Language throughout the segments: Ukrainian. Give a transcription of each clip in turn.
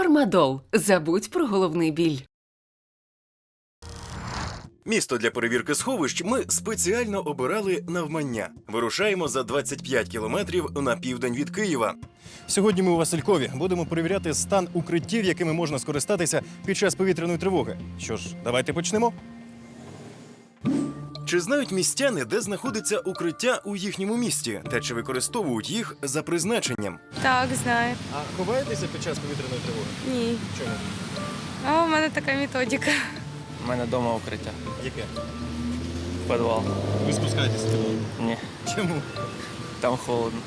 Фармадол. Забудь про головний біль. Місто для перевірки сховищ ми спеціально обирали навмання. Вирушаємо за 25 кілометрів на південь від Києва. Сьогодні ми у Василькові будемо перевіряти стан укриттів, якими можна скористатися під час повітряної тривоги. Що ж, давайте почнемо. Чи знають містяни, де знаходиться укриття у їхньому місті, та чи використовують їх за призначенням? Так, знаю. А ховаєтеся під час повітряної тривоги? Ні. Чому? А у мене така методика. У мене вдома укриття. Яке? Підвал. Ви спускаєтеся Ні, Чому? там холодно.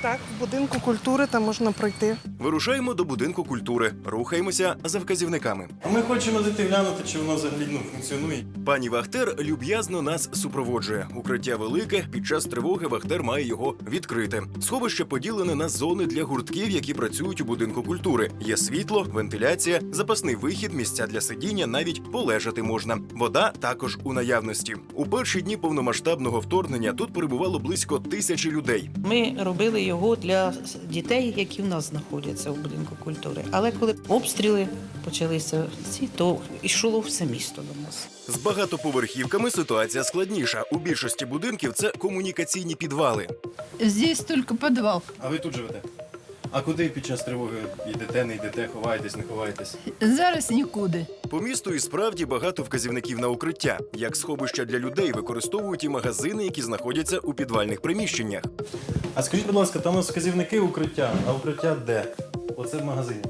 Так, в будинку культури там можна пройти. Вирушаємо до будинку культури, рухаємося за вказівниками. Ми хочемо зайти глянути, чи воно взагалі ну, функціонує. Пані Вахтер люб'язно нас супроводжує. Укриття велике. Під час тривоги Вахтер має його відкрити. Сховище поділене на зони для гуртків, які працюють у будинку культури. Є світло, вентиляція, запасний вихід, місця для сидіння, навіть полежати можна. Вода також у наявності. У перші дні повномасштабного вторгнення тут перебувало близько тисячі людей. Ми робили його для дітей, які в нас знаходяться в будинку культури. Але коли обстріли почалися ці, то йшло все місто до нас. З багатоповерхівками ситуація складніша. У більшості будинків це комунікаційні підвали. Здесь только подвал. А ви тут живете? А куди під час тривоги йдете, не йдете, ховаєтесь, не ховаєтесь? Зараз нікуди. По місту і справді багато вказівників на укриття. Як сховища для людей використовують і магазини, які знаходяться у підвальних приміщеннях. А скажіть, будь ласка, там у нас вказівники укриття, а укриття де? Оце в магазині.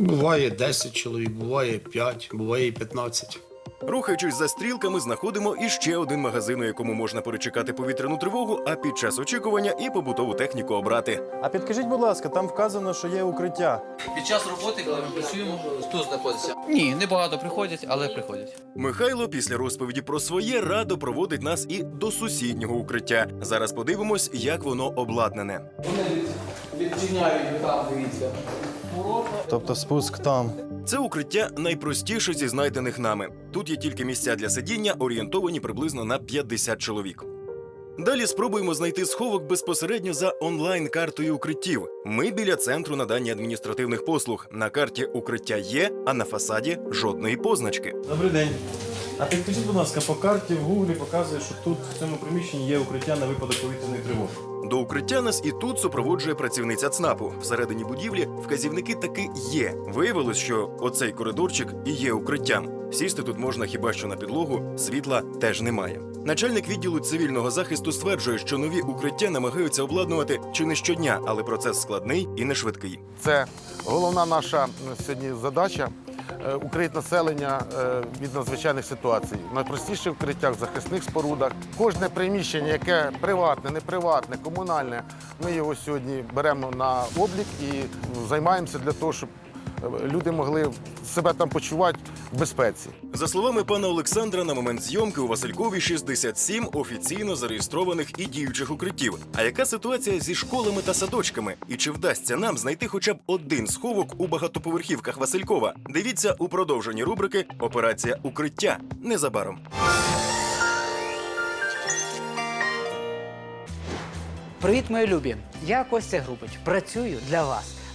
Буває 10 чоловік, буває 5, буває і 15. Рухаючись за стрілками, знаходимо іще один магазин, у якому можна перечекати повітряну тривогу, а під час очікування і побутову техніку обрати. А підкажіть, будь ласка, там вказано, що є укриття. Під час роботи, коли ми працюємо, тут знаходиться. Ні, не багато приходять, але приходять. Михайло після розповіді про своє радо проводить нас і до сусіднього укриття. Зараз подивимось, як воно обладнане. Вони відчиняють там, дивіться. Тобто спуск там. Це укриття найпростіше зі знайдених нами. Тут є тільки місця для сидіння, орієнтовані приблизно на 50 чоловік. Далі спробуємо знайти сховок безпосередньо за онлайн-картою укриттів. Ми біля центру надання адміністративних послуг. На карті укриття є, а на фасаді жодної позначки. Добрий день. А підкажіть, будь ласка, по карті в гуглі показує, що тут в цьому приміщенні є укриття на випадок повітряної тривоги. До укриття нас і тут супроводжує працівниця ЦНАПу. Всередині будівлі вказівники таки є. Виявилось, що оцей коридорчик і є укриттям. Сісти тут можна хіба що на підлогу, світла теж немає. Начальник відділу цивільного захисту стверджує, що нові укриття намагаються обладнувати чи не щодня, але процес складний і не швидкий. Це головна наша сьогодні задача е, укрити населення е, від надзвичайних ситуацій. В найпростіших укриттях, в захисних спорудах. Кожне приміщення, яке приватне, неприватне, комунальне, ми його сьогодні беремо на облік і займаємося для того, щоб люди могли себе там почувати в безпеці. За словами пана Олександра, на момент зйомки у Василькові 67 офіційно зареєстрованих і діючих укриттів. А яка ситуація зі школами та садочками? І чи вдасться нам знайти хоча б один сховок у багатоповерхівках Василькова? Дивіться у продовженні рубрики Операція укриття незабаром. Привіт, мої любі! Я Костя Грубич. Працюю для вас.